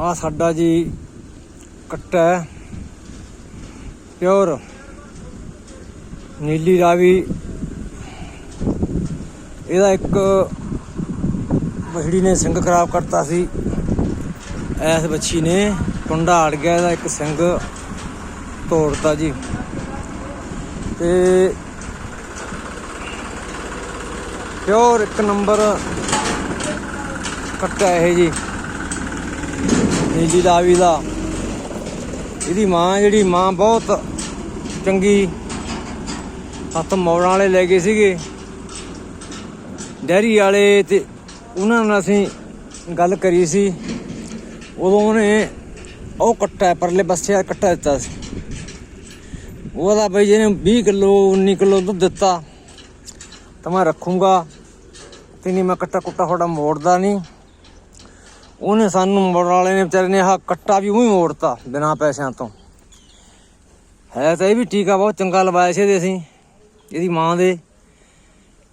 ਆ ਸਾਡਾ ਜੀ ਕੱਟਾ ਪਿਓਰ। ਨੀਲੀ ਰਾਵੀ। ਇਹਦਾ ਇੱਕ ਬਛੜੀ ਨੇ ਸਿੰਘ ਖਰਾਬ ਕਰਤਾ ਸੀ। ਐਸ ਬੱਚੀ ਨੇ ਕੁੰਡਾ ਅੜ ਗਿਆ, ਇਹਦਾ ਇੱਕ ਸਿੰਘ ਤੋੜਤਾ ਜੀ। ਤੇ ਪਿਓਰ ਇੱਕ ਨੰਬਰ ਕੱਟਾ ਇਹ ਜੀ। ਨੀਲੀ ਰਾਵੀ ਦਾ। ਇਹਦੀ ਮਾਂ, ਜਿਹੜੀ ਮਾਂ ਬਹੁਤ ਚੰਗੀ ਹੱਥ ਮੋੜਾਂ ਵਾਲੇ ਲੈ ਗਏ ਸੀਗੇ। ਡੈਰੀ ਵਾਲੇ ਤੇ ਉਹਨਾਂ ਨਾਲ ਅਸੀਂ ਗੱਲ ਕਰੀ ਸੀ। ਉਦੋਂ ਉਹਨੇ ਉਹ ਕੱਟਾ, ਪਰਲੇ ਪਾਸੇ ਕੱਟਾ ਦਿੱਤਾ ਸੀ। ਉਹਦਾ ਬਈ ਜਿਹਨੇ 20 ਕਿਲੋ 19 ਕਿਲੋ ਦੁੱਧ ਦਿੱਤਾ, ਤਾਂ ਮੈਂ ਰੱਖੂੰਗਾ। ਤੇ ਨਹੀਂ ਮੈਂ ਕੱਟਾ ਕੁੱਟਾ ਤੁਹਾਡਾ ਮੋੜਦਾ ਨਹੀਂ। ਉਹਨੇ ਸਾਨੂੰ ਮੋੜਨ ਵਾਲੇ ਨੇ ਵਿਚਾਰੇ ਨੇ ਆਹ ਕੱਟਾ ਵੀ ਉਹੀ ਮੋੜਤਾ ਬਿਨਾਂ ਪੈਸਿਆਂ ਤੋਂ। ਹੈ ਤਾਂ ਇਹ ਵੀ ਟੀਕਾ ਬਹੁਤ ਚੰਗਾ ਲਵਾਇਆ ਸੀ ਇਹਦੇ ਅਸੀਂ, ਇਹਦੀ ਮਾਂ ਦੇ।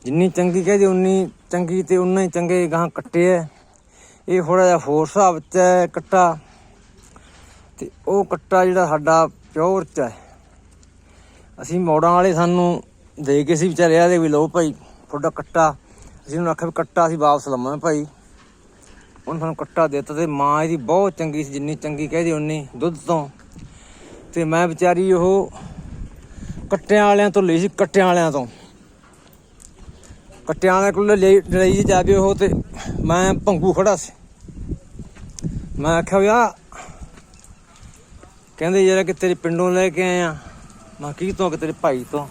ਜਿੰਨੀ ਚੰਗੀ ਕਹਦੇ ਉਨੀ ਚੰਗੀ ਤੇ ਉਨਾ ਹੀ ਚੰਗੇ ਗਾਂ ਕੱਟੇ ਐ। ਇਹ ਥੋੜਾ ਜਿਹਾ ਹੋਰ ਹਿਸਾਬ ਚ ਹੈ ਕੱਟਾ। ਤੇ ਉਹ ਕੱਟਾ ਜਿਹੜਾ ਸਾਡਾ ਪਿਓਰ ਚ ਹੈ ਅਸੀਂ ਮੋੜਾਂ ਵਾਲੇ ਸਾਨੂੰ ਦੇ ਕੇ ਸੀ ਵਿਚਾਰਿਆ ਆਦੇ ਵੀ ਲਓ ਭਾਈ, ਤੁਹਾਡਾ ਕੱਟਾ। ਅਸੀਂ ਉਹਨੂੰ ਆਖਿਆ ਵੀ ਕੱਟਾ ਅਸੀਂ ਵਾਪਸ ਲਵਾਂ ਭਾਈ। ਉਹਨੇ ਸਾਨੂੰ ਕੱਟਾ ਦੇ ਦਿੱਤਾ ਤੇ ਮਾਂ ਇਹਦੀ ਬਹੁਤ ਚੰਗੀ ਸੀ, ਜਿੰਨੀ ਚੰਗੀ ਕਹਦੇ ਉਨੀ ਦੁੱਧ ਤੋਂ। ਤੇ ਮੈਂ ਵਿਚਾਰੀ ਉਹ ਕੱਟਿਆਂ ਵਾਲਿਆਂ ਤੋਂ ਲਈ ਸੀ, ਕੱਟਿਆਂ ਵਾਲਿਆਂ ਤੋਂ। ਕੱਟਿਆਂ ਵਾਲਿਆਂ ਕੋਲ ਲਈ ਲਈ ਸੀ ਜਾਵੇ ਉਹ ਤੇ ਮੈਂ ਭੰਗੂ ਖੜਾ ਸੀ। ਮੈਂ ਆਖਿਆ ਵੀ ਕਹਿੰਦੇ ਯਾਰ ਕਿ ਤੇਰੇ ਪਿੰਡੋਂ ਲੈ ਕੇ ਆਏ ਆ। ਮੈਂ ਕੀ ਤੋਂ ਕਿ ਤੇਰੇ ਭਾਈ ਤੋਂ?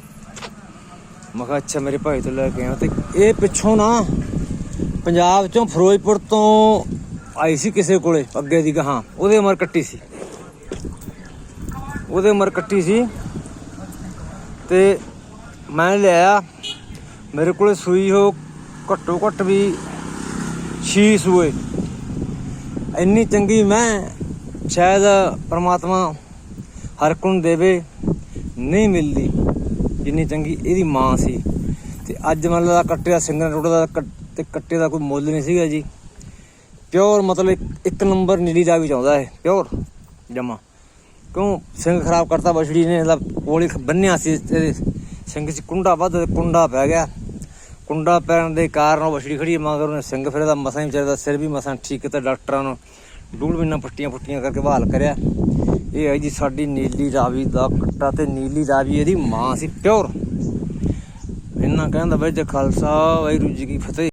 ਮੈਂ ਕਿਹਾ, ਅੱਛਾ, ਮੇਰੇ ਭਾਈ ਤੋਂ ਲੈ ਕੇ ਆਇਆ। ਤੇ ਇਹ ਪਿੱਛੋਂ ਨਾ ਪੰਜਾਬ ਚੋਂ ਫਿਰੋਜ਼ਪੁਰ ਤੋਂ ਆਈ ਸੀ ਕਿਸੇ ਕੋਲੇ, ਅੱਗੇ ਦੀ ਗਾਹਾਂ ਉਹਦੇ ਉਮਰ ਕੱਟੀ ਸੀ। ਉਹਦੇ ਉਮਰ ਕੱਟੀ ਸੀ ਤੇ ਮੈਂ ਲਿਆ ਮੇਰੇ ਕੋਲੇ ਸੂਈ ਹੋ ਘੱਟੋ ਘੱਟ ਵੀ 6 ਸੂਏ। ਇੰਨੀ ਚੰਗੀ ਮੈਂ ਸ਼ਾਇਦ ਪਰਮਾਤਮਾ ਹਰ ਕੋਈ ਦੇਵੇ, ਨਹੀਂ ਮਿਲਦੀ। ਜਿੰਨੀ ਚੰਗੀ ਇਹਦੀ ਮਾਂ ਸੀ। ਤੇ ਅੱਜ ਮੰਨ ਲਾ ਕੱਟੇ ਦਾ ਸਿੰਗਰ ਰੋਡ ਦਾ ਕੱਟ- ਤੇ ਕੱਟੇ ਦਾ ਕੋਈ ਮੁੱਲ ਨਹੀਂ ਸੀਗਾ ਜੀ। ਪਿਓਰ ਮਤਲਬ ਇੱਕ- ਇੱਕ ਨੰਬਰ ਨੀਲੀ ਦਾ ਵੀ ਚਾਹੁੰਦਾ ਹੈ ਪਿਓਰ ਜਮਾ। ਕਿਉਂ? ਸਿੰਘ ਖਰਾਬ ਕਰਤਾ ਬਛੜੀ ਨੇ, ਇਹਦਾ ਕੋਲੀ ਬੰਨਿਆ ਸੀ ਇਹਦੇ ਸਿੰਘ 'ਚ ਕੁੰਡਾ ਵੱਧ ਕੁੰਡਾ ਪੈ ਗਿਆ। ਕੁੰਡਾ ਪੈਣ ਦੇ ਕਾਰਨ ਉਹ ਬਛੜੀ ਖੜੀ ਮਗਰ ਉਹਨੇ ਸਿੰਘ ਫਿਰ ਇਹਦਾ ਮਸਾਂ ਹੀ ਵਿਚਾਰੇ ਦਾ ਸਿਰ ਵੀ ਮਸਾਂ ਠੀਕ ਕੀਤਾ, ਡਾਕਟਰਾਂ ਨੂੰ ਡੂਲ ਬਿਨਾਂ ਪੱਟੀਆਂ ਪੁੱਟੀਆਂ ਕਰਕੇ ਬਹਾਲ ਕਰਿਆ। ਇਹ ਹੈ ਜੀ ਸਾਡੀ ਨੀਲੀ ਰਾਵੀ ਦਾ ਕੱਟਾ ਤੇ ਨੀਲੀ ਰਾਵੀ ਇਹਦੀ ਮਾਂ ਸੀ ਪਿਓਰ ਇਹਨਾਂ ਕਹਿੰਦਾ ਬਈ ਜੇ ਖਾਲਸਾ ਵਾਹਿਗੁਰੂ ਜੀ ਕੀ ਫਤਿਹ।